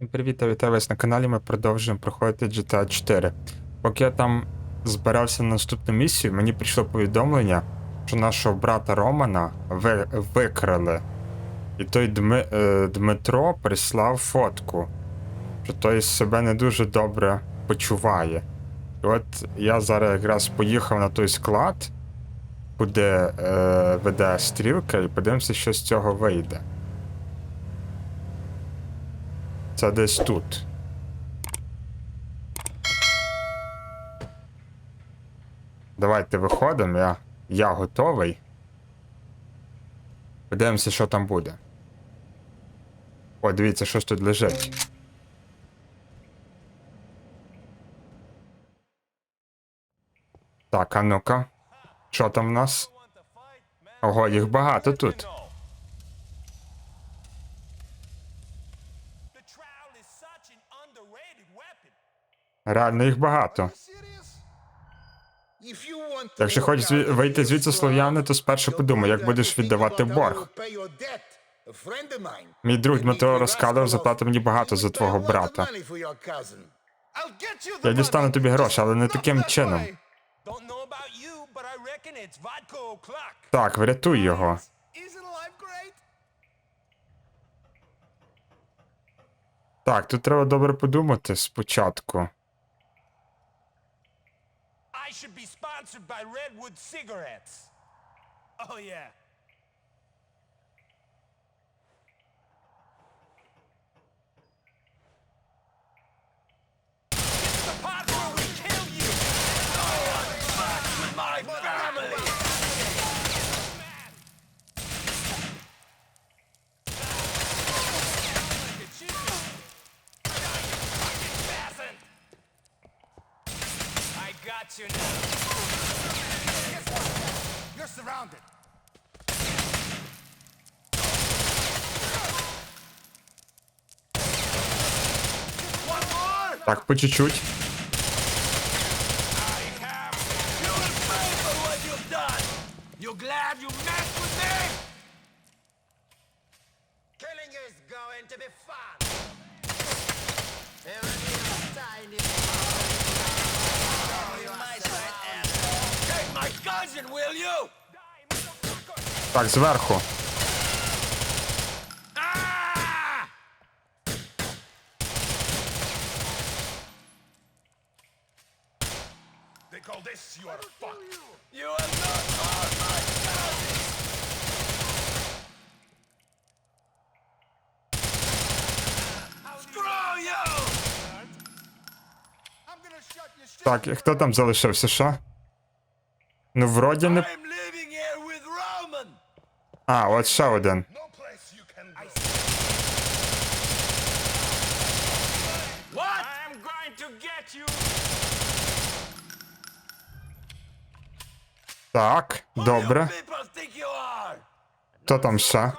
Привіт, вітаю вас на каналі. Ми продовжуємо проходити GTA 4. Поки я там збирався на наступну місію, мені прийшло повідомлення, що нашого брата Романа ви, викрали. І той Дми, е, Дмитро прислав фотку, що той себе не дуже добре почуває. І от я зараз якраз поїхав на той склад, куди е, веде стрілка, і подивимося, що з цього вийде. Це десь тут. Давайте виходимо, я, я готовий. Подивимося, що там буде. О, дивіться, що ж тут лежить. Так, а ну-ка. Що там в нас? Ого, їх багато тут. Реально їх багато. Якщо хочеш вийти звідси слов'яни, то спершу подумай, як будеш віддавати борг. Мій друг Дмитро розказував, заплати мені багато за твого брата. Я дістану тобі гроші, але не таким чином. Так, врятуй його. Так, тут треба добре подумати спочатку. Should be sponsored by Redwood cigarettes. Oh yeah. It's the got you now. Guess what? You're surrounded. Так, по чуть-чуть. Your shit. Так, і хто там залишився, що? Ну, вроді не. А, вот ще один. Так, добре. Хто там ще?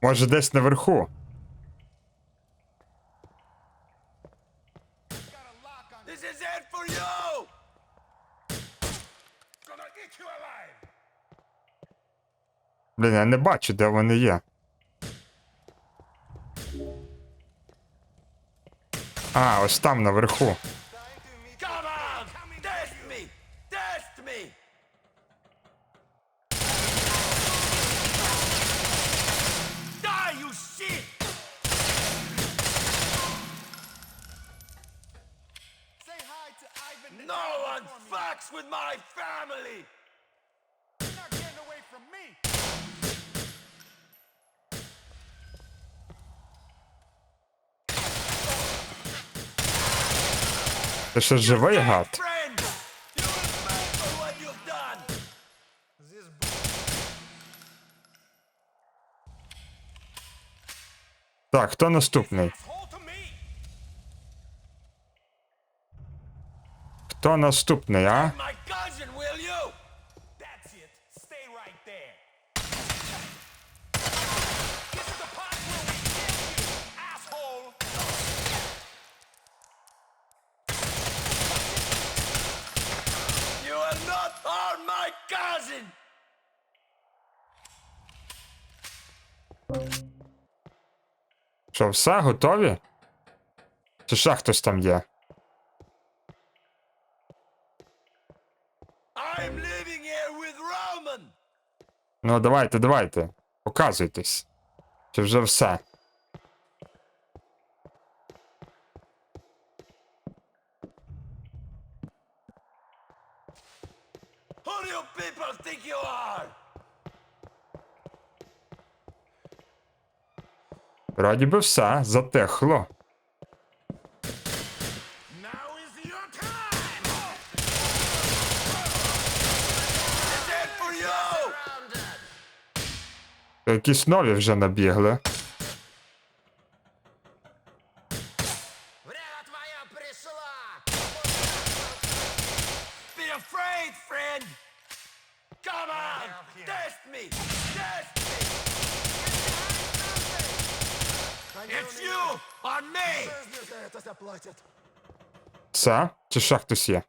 Может, десь наверху. This is it for you! Блін, я не бачу, де вони є. А, ось там наверху. Ще живий гад? Так, хто наступний? Хто наступний, а? on my cousin! Що, все, готові? Чи ще хтось там є? I'm living here with Roman! Ну, давайте, давайте. Показуйтесь. Чи вже все? It's би все затехло. Якісь нові вже набігли. Чи ще хтось є?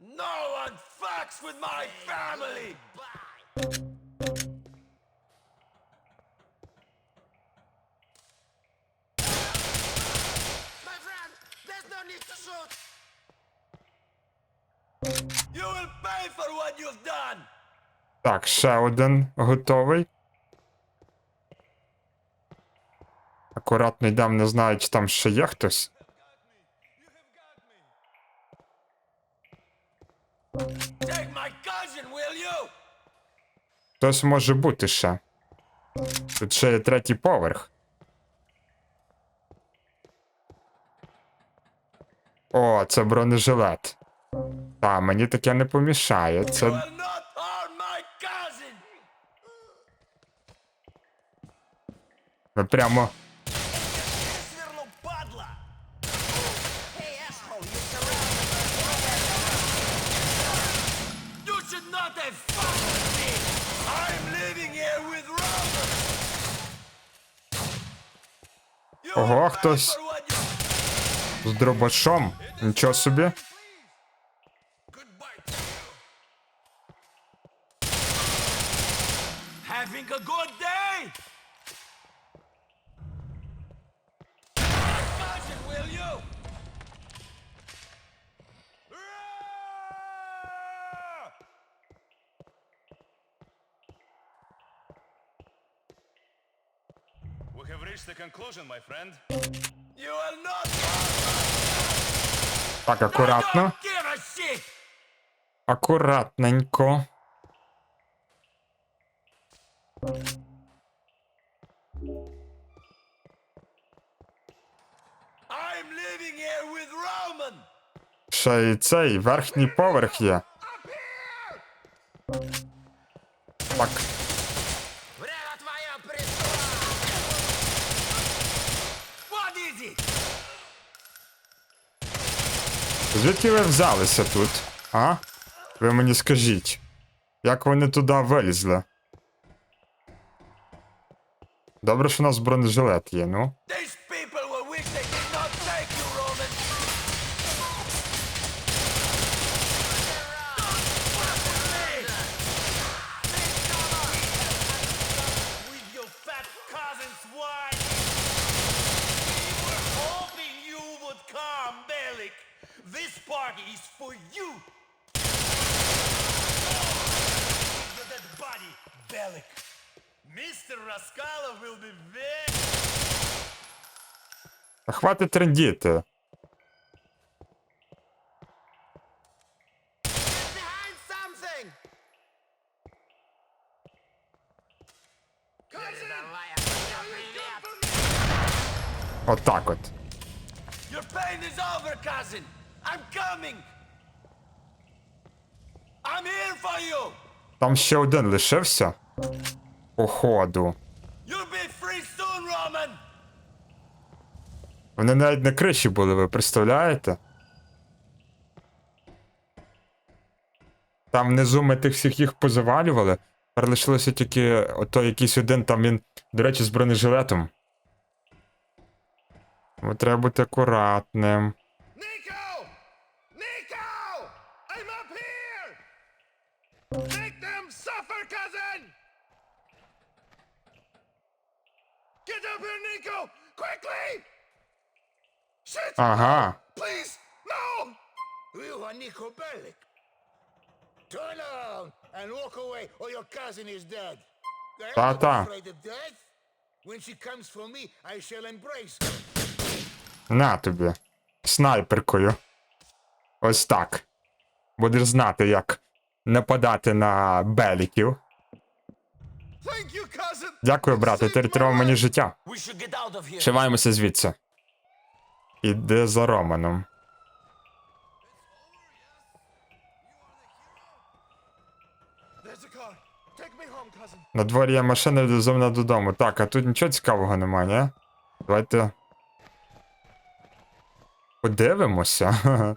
No one fucks with my family! My friend, there's no need to shoot! You will pay for what you've done! Так, ще один готовий. Акуратно йдемо, не знаю, чи там ще є хтось. Хтось може бути ще. Тут ще є третій поверх. О, це бронежилет. Та, мені таке не помішає. Це. прямо. Сверну, падла! You should not have fucked with me! I'm living here with Robert! You Ого, хтось. З дробашом. Нічого собі. Having a good day? the conclusion, my friend. You will not. Так, I акуратно. don't give a shit. Акуратненько. I'm living here with Roman. Ще і цей верхній поверх є. Так, Звідки ви взялися тут? А? Ви мені скажіть. Як вони туди вилізли? Добре, що у нас бронежилет є, ну. Хватить трендіти. Отак от. Your pain is over, cousin. I'm coming. I'm here for you. Там ще один лишився. Походу. You'll be free soon, Roman. Вони навіть на криші були, ви представляєте? Там внизу ми тих всіх їх позавалювали. Тепер лишилося тільки ото якийсь один, там він, до речі, з бронежилетом. Тому треба бути акуратним. Up here! Make them suffer, cousin! Get up here, Nico! Quickly! Ага. Her. На тобі. Снайперкою. Ось так. Будеш знати, як нападати на беліків. Дякую, брате, ти рятував мені життя. Вшиваємося звідси. Іди за Романом. На дворі є машина, везу мене додому. Так, а тут нічого цікавого немає, ні? Давайте. Подивимося.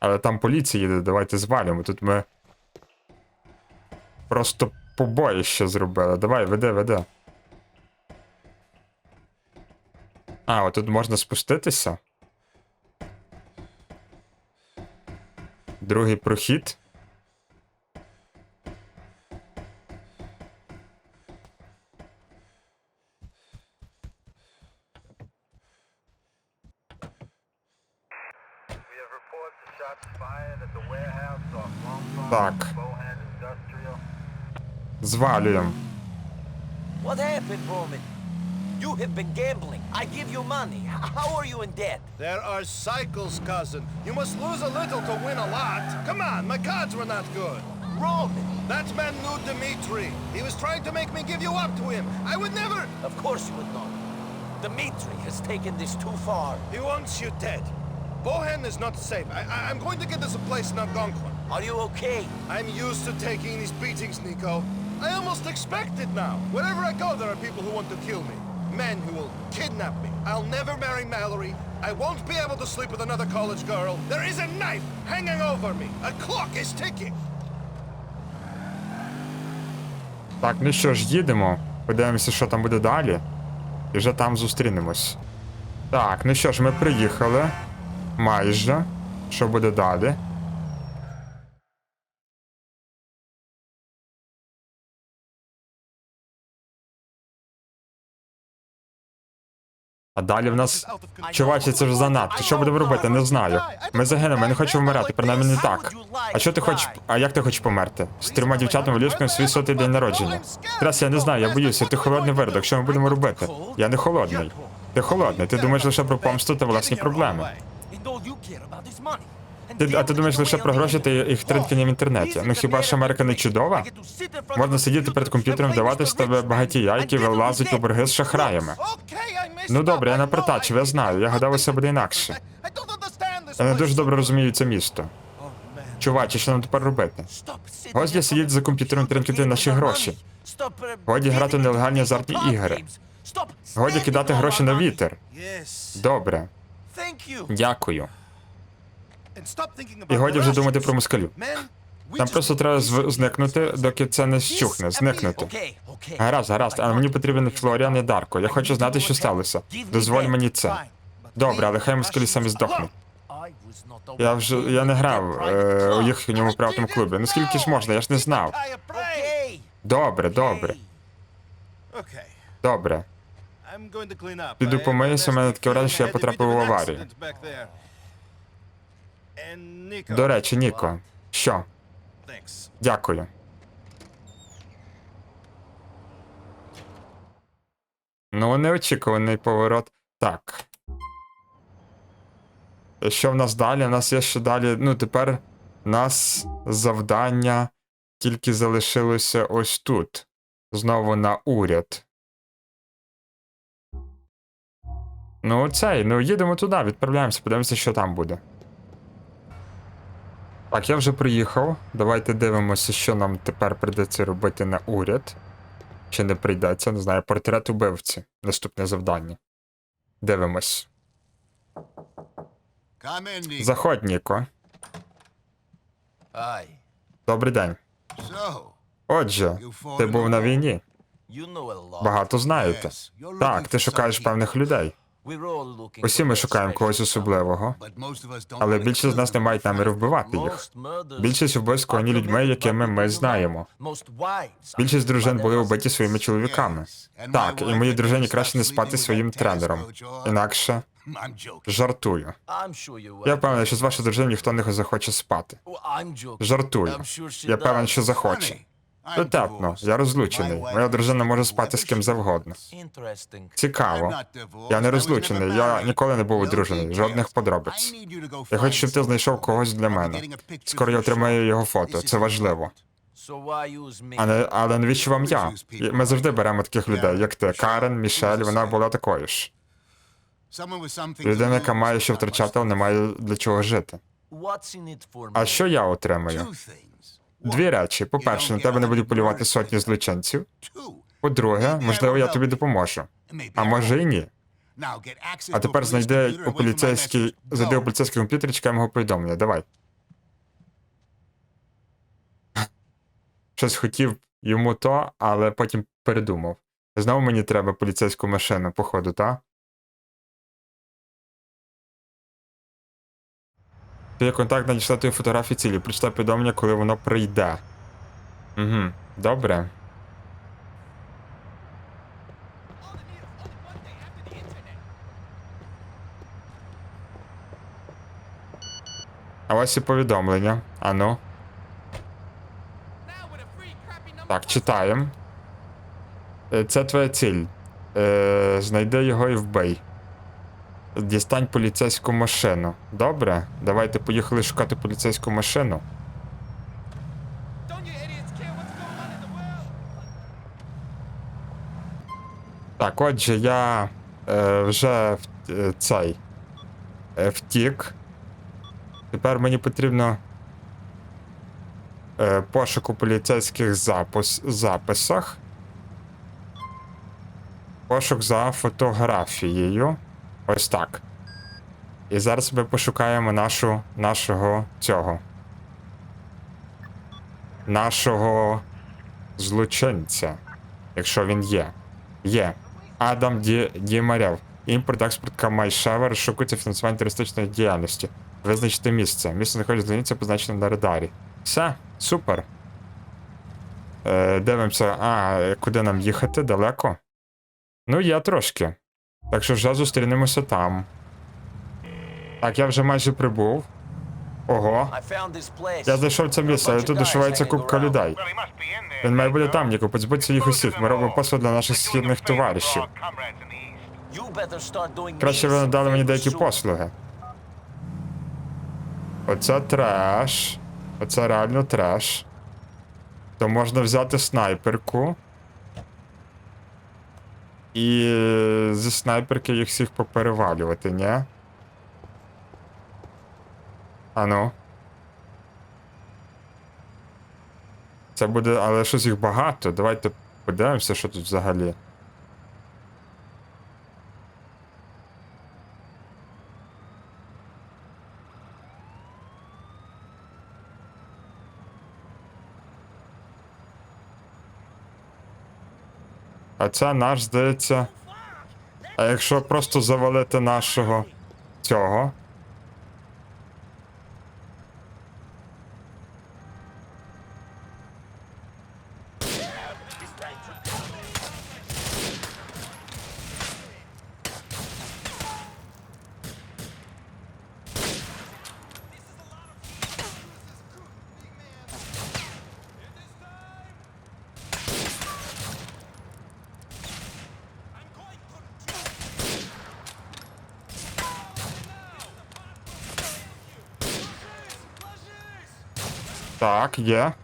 Але там поліція їде, давайте звалимо. Тут ми. Просто побоїще зробили. Давай, веди, веди. А, от тут можна спуститися. Другий прохід. Так, звалюємо. What happened, Roman? You have been gambling. I give you money. How are you in debt? There are cycles, cousin. You must lose a little to win a lot. Come on, my cards were not good. Roman! That man knew Dmitri. He was trying to make me give you up to him. I would never. Of course you would not. Dmitri has taken this too far. He wants you dead. Bohan is not safe. I, I, I'm going to get us a place in Algonquin. Are you okay? I'm used to taking these beatings, Nico. I almost expect it now. Wherever I go, there are people who want to kill me. Men who will kidnap me. I'll never marry Mallory. I won't be able to sleep with another college girl. There is a knife hanging over me. A clock is ticking. Так, ну що ж, їдемо. Подивимося, що там буде далі. І вже там зустрінемось. Так, ну що ж, ми приїхали. Майже. Що буде далі? А далі в нас. Чувачі, це вже занадто. Що будемо робити? Не знаю. Ми загинемо, я не хочу вмирати, принаймні не так. А що ти хочеш. А як ти хочеш померти? З трьома дівчатами в ліжку свій сотий день народження. Трас, я не знаю, я боюся, ти холодний виродок, що ми будемо робити? Я не холодний. Ти холодний, ти думаєш лише про помсту та власні проблеми. Ти, а ти думаєш лише про гроші та їх тринкання в інтернеті. Ну хіба ж Америка не чудова? Можна сидіти перед комп'ютером, вдавати з тебе багатія, які вилазять у борги з шахраями. Ну добре, я напортачив, я знаю, я гадав, усе буде інакше. Я не дуже добре розумію це місто. Чувачі, що нам тепер робити? Годі сидіти за комп'ютером тринкати наші гроші. Годі грати в нелегальні азартні ігри. Годі кидати гроші на вітер. Добре, дякую. І годі вже думати про москалю. Нам просто треба зв- зникнути, доки це не щухне, зникнути. Гаразд, гаразд, але мені потрібен Флоріан і Дарко. Я хочу знати, що сталося. Дозволь мені це. Добре, але хай москалі самі здохнуть. Я вже я не грав е, у їхньому приватному клубі. Ну скільки ж можна, я ж не знав. Добре, добре, добре. Піду помиюся, у мене таке враження, що я потрапив в аварію. До речі, Ніко. Що? Дякую. Ну, неочікуваний поворот. Так. І Що в нас далі? У нас є ще далі. Ну, тепер у нас завдання тільки залишилося ось тут. Знову на уряд. Ну, цей, ну їдемо туди, відправляємося, подивимося, що там буде. Так, я вже приїхав. Давайте дивимося, що нам тепер прийдеться робити на уряд. Чи не прийдеться, не знаю, портрет убивці. Наступне завдання. Дивимось. Заходь, Ніко. Добрий день. Отже, ти був на війні. Багато знаєте. Так, ти шукаєш певних людей. Усі ми шукаємо когось особливого, але більшість з нас не мають наміру вбивати їх. Більшість вбивств скоєні людьми, якими ми знаємо. Більшість дружин були вбиті своїми чоловіками. Так, і моїй дружині краще не спати своїм тренером. Інакше жартую. Я впевнений, що з вашою дружиною ніхто не захоче спати. Жартую. Я певен, що захоче. Дотепно, я розлучений. Моя дружина може спати з ким завгодно. Цікаво. Я не розлучений, я ніколи не був одружений, жодних подробиць. Я хочу, щоб ти знайшов когось для мене. Скоро я отримаю його фото, це важливо. Але, але навіщо вам я? Ми завжди беремо таких людей, як ти, Карен, Мішель, вона була такою ж. Людина, яка має що втрачати, але не має для чого жити. А що я отримаю? Дві речі. По-перше, на тебе не будуть полювати сотні злочинців. По-друге, можливо, я тобі допоможу. А може і ні. А тепер знайди у поліцейській, зайди у поліцейський комп'ютер і чекай мого повідомлення. Давай. Щось хотів йому то, але потім передумав. Знову мені треба поліцейську машину, походу, та? Твій контакт надійшла твої фотографії цілі. Прочитай повідомлення, коли воно прийде. Угу, добре. А ось і повідомлення. Ану. Так, читаємо. Е, Це твоя ціль. Е, знайди його і вбий. Дістань поліцейську машину. Добре, давайте поїхали шукати поліцейську машину. Так, отже, я е, вже в, е, цей е, втік. Тепер мені потрібно е, пошук у поліцейських запис, записах. Пошук за фотографією. Ось так. І зараз ми пошукаємо нашу, нашого цього. Нашого злочинця. Якщо він є. Є. Адам Ді, Дімарєв. Імпорт-експорт Камайшева розшукується фінансування туристичної діяльності. Визначити місце. Місце знаходиться здається позначено на радарі. Все, супер. Е, дивимося, а, куди нам їхати? Далеко? Ну, є трошки. Так що вже зустрінемося там. Так, я вже майже прибув. Ого. Я зайшов в це місце, але тут дошивається купка людей. Він має бути там, Ніко, позбудься їх усіх. Ми робимо послуг для наших східних товаришів. Краще ви надали мені деякі послуги. Оце треш. Оце реально треш. То можна взяти снайперку. І зі снайперки їх всіх поперевалювати, ні? Ану. Це буде, але щось їх багато. Давайте подивимося, що тут взагалі. А це наш, здається. А якщо просто завалити нашого цього. Так.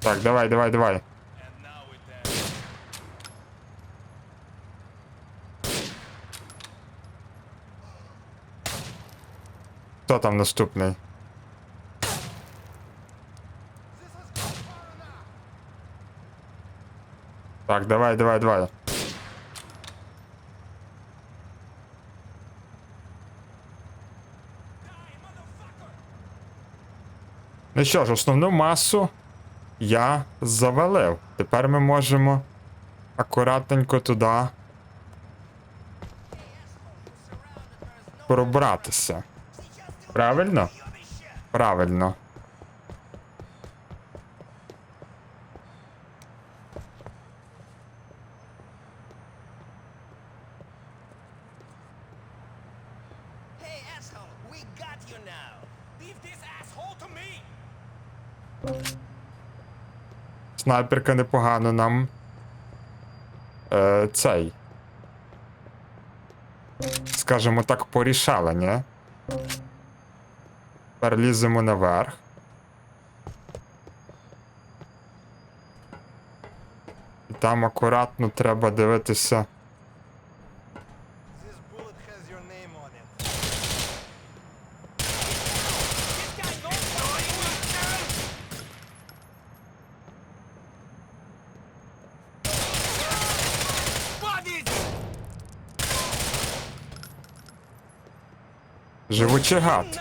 Так, давай, давай, давай. Хто там наступний? Так, давай, давай, давай. Ну що ж, основну масу я завалив. Тепер ми можемо акуратненько туди пробратися. Правильно? Правильно. Снайперка непогано нам. Е, цей. Скажімо так, порішала, ні? Тепер ліземо наверх. І там акуратно треба дивитися. Живучий гад.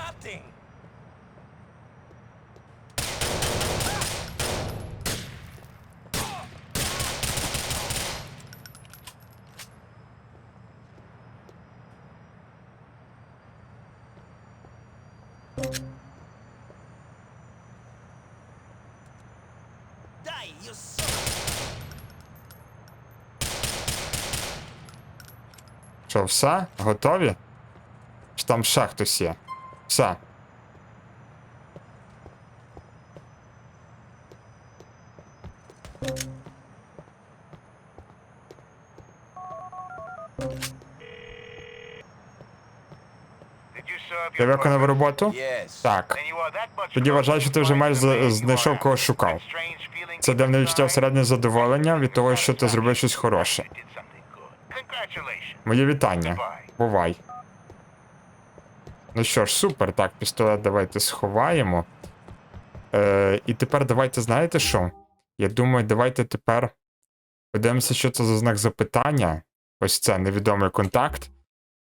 Що, все? Готові? Чи там ще хтось є? Все. Ти виконав роботу? Yes. Так. Тоді вважаю, що ти вже майже знайшов кого шукав. Це дивне відчуття inside? задоволення від того, що ти зробив щось хороше. good. Вітання. Бувай. Ну що ж, супер. Так, пістолет давайте сховаємо. Е, і тепер давайте, знаєте що? Я думаю, давайте тепер подивимося, що це за знак запитання. Ось це невідомий контакт.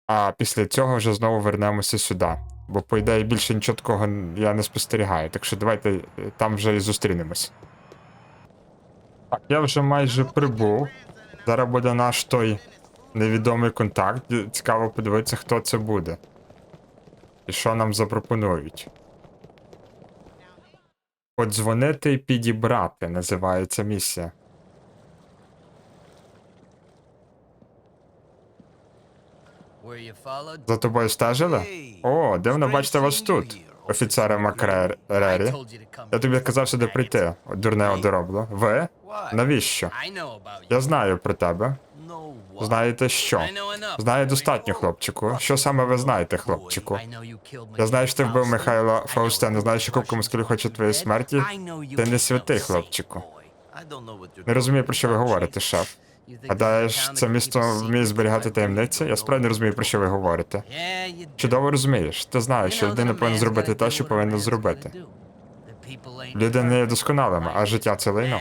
А після цього вже знову вернемося сюди. Бо, по ідеї, більше нічого такого я не спостерігаю. Так що давайте е, там вже і зустрінемось. Так, я вже майже прибув. Зараз буде наш той невідомий контакт. Цікаво подивитися, хто це буде. І що нам запропонують. Подзвонити і підібрати називається місія. За тобою стежили? О, дивно бачити вас тут, офіцере Макрері. Я тобі казав сюди прийти, дурне одоробло. Ви? Навіщо? Я знаю про тебе. Знаєте що? Знаю достатньо, хлопчику. Що саме ви знаєте, хлопчику? Я знаю, що ти вбив Михайла Фаустена. Знаю, що кубка москалів хоче твоєї смерті. Ти не святий, хлопчику. Не розумію, про що ви говорите, шеф. Гадаєш, це місто вміє зберігати таємниці? Я справді не розумію, про що ви говорите. Чудово розумієш. Ти знаєш, що людина повинна зробити те, що повинна зробити. Люди не є досконалими, а життя це лайно.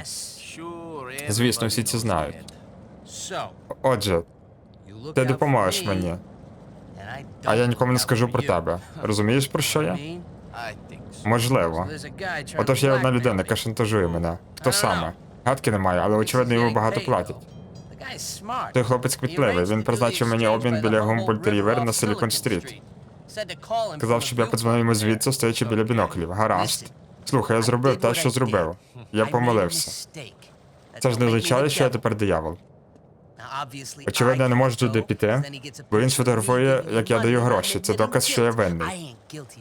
Звісно, всі це знають. Отже, ти допоможеш мені, а я нікому не скажу про тебе. Розумієш, про що я? Можливо. Отож є одна людина, яка шантажує мене. Хто саме? Гадки немає, але очевидно йому багато платять. Той хлопець кмітливий. Він призначив мені обмін біля Гумбольд Рівер на Силікон Стріт. Казав, щоб я подзвонив йому звідси, стоячи біля біноклів. Гаразд. Слухай, я зробив те, що зробив. Я помилився. Це ж не означає, що я тепер диявол. Очевидно, я не можу туди піти, бо він сфотографує, як я даю гроші. Це доказ, що я винний.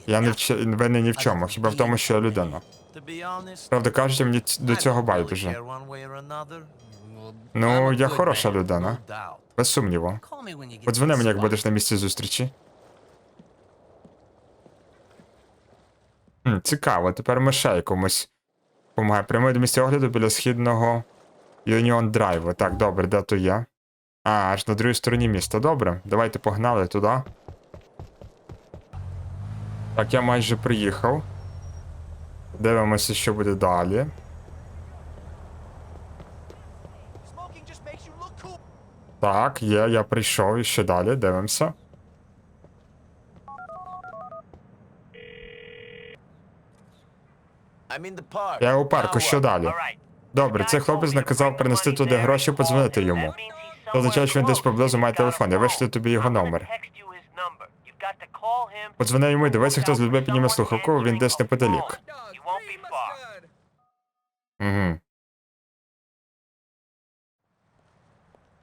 Я не вч... винний ні в чому, хіба в тому, що я людина. Правда кажучи, мені до цього байдуже. Ну, я хороша людина. Без сумніву. Подзвони мені, як будеш на місці зустрічі. Хм, цікаво, тепер ми ще якомусь помагає. Прямує до місця огляду біля східного Юніон Драйву. Так, добре, де то є? А, аж на другій стороні міста. Добре, давайте погнали туди. Так, я майже приїхав. Дивимося, що буде далі. Так, є, я прийшов і ще далі, дивимося. Я у парку, що далі? Добре, цей хлопець наказав принести туди гроші подзвонити йому. Це означає, що він десь поблизу має телефон. Я вишлю тобі його номер. Подзвони йому і дивися, хто з людьми підніме слухавку, він десь неподалік. Угу.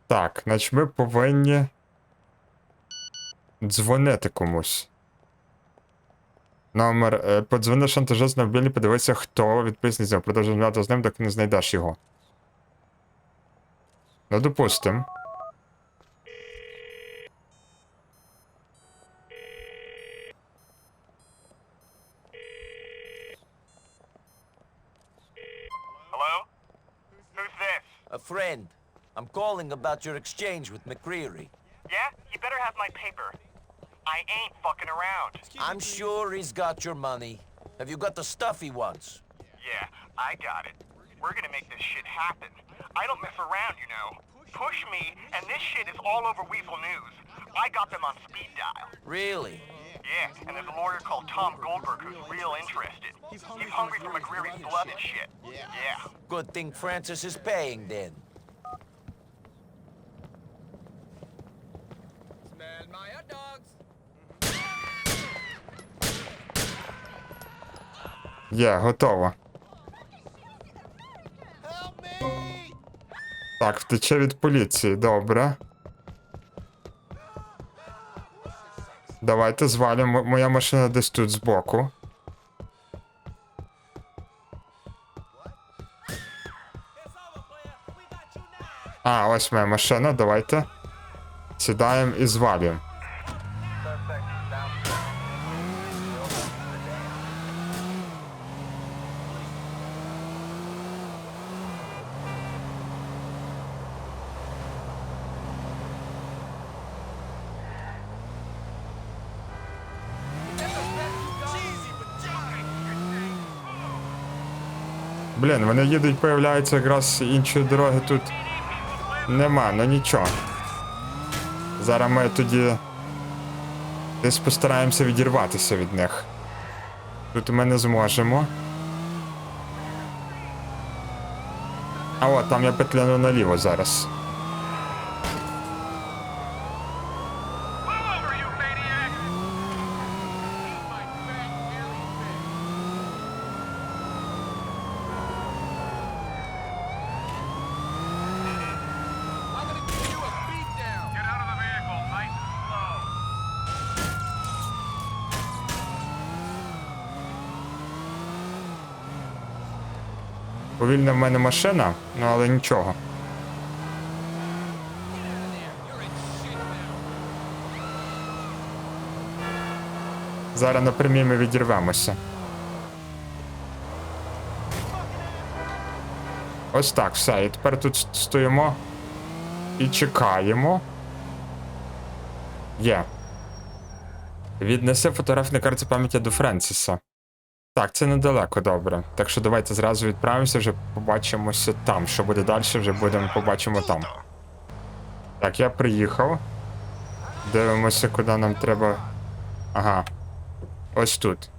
Так, значить ми повинні дзвонити комусь. Номер. Е, подзвони шантажист на мобільний, подивися, хто відповісний з нього. Продовжуй розмовляти з ним, доки не знайдеш його. Ну, допустим. Hello? Who's this? A friend. I'm calling about your exchange with McCreary. Yeah? You better have my paper. I ain't fucking around. I'm sure he's got your money. Have you got the stuff he wants? Yeah, I got it. We're gonna make this shit happen. I don't mess around, you know. Push me, and this shit is all over Weasel News. I got them on speed dial. Really? Yeah, and there's a lawyer called Tom Goldberg who's real interested. He's hungry for McCreary's blood and shit. Yeah. Good thing Francis is paying then. Smell my hot Є, готово. Так, втече від поліції, добре. Давайте звалимо. Моя машина десь тут збоку. А, ось моя машина, давайте. Сідаємо і звалюємо. Блін, вони їдуть, появляються якраз іншої дороги тут. Нема, ну нічого. Зараз ми тоді десь постараємося відірватися від них. Тут ми не зможемо. А от, там я петляну наліво зараз. Повільна в мене машина, ну але нічого. Зараз напрямі ми відірвемося. Ось так, все. І тепер тут стоїмо і чекаємо. Є. Віднеси фотографію на карті пам'яті до Френсіса. Так, це недалеко добре. Так що давайте зразу відправимося, вже побачимося там. Що буде далі, вже будемо побачимо там. Так, я приїхав. Дивимося, куди нам треба. Ага. Ось тут.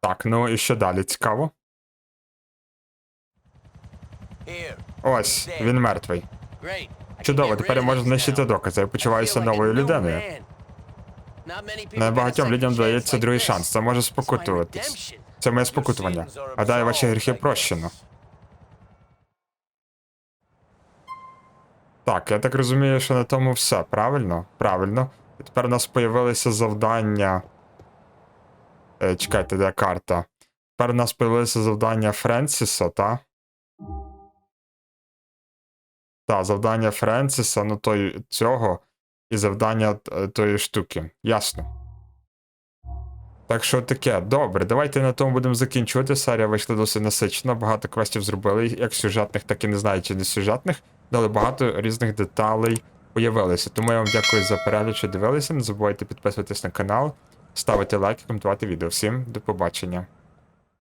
Так, ну і що далі цікаво? Ось, він мертвий. Чудово, тепер я можу знищити докази. Я почуваюся новою людиною. Небагатьом людям дається другий шанс. Це може спокутуватись. Це моє спокутування. Гадаю, ваші гріхи прощено. Так, я так розумію, що на тому все. Правильно? Правильно. І тепер у нас появилися завдання. Е, чекайте, де карта? Тепер у нас появилися завдання Френсіса, та? Так, завдання Френсіса, ну той цього, і завдання е, тої штуки. Ясно. Так що таке, добре, давайте на тому будемо закінчувати. Серія вийшла досить насичена, багато квестів зробили, як сюжетних, так і не знаю, чи не сюжетних, але багато різних деталей появилося. Тому я вам дякую за перегляд, що дивилися. Не забувайте підписуватись на канал, ставити лайки, коментувати відео. Всім до побачення.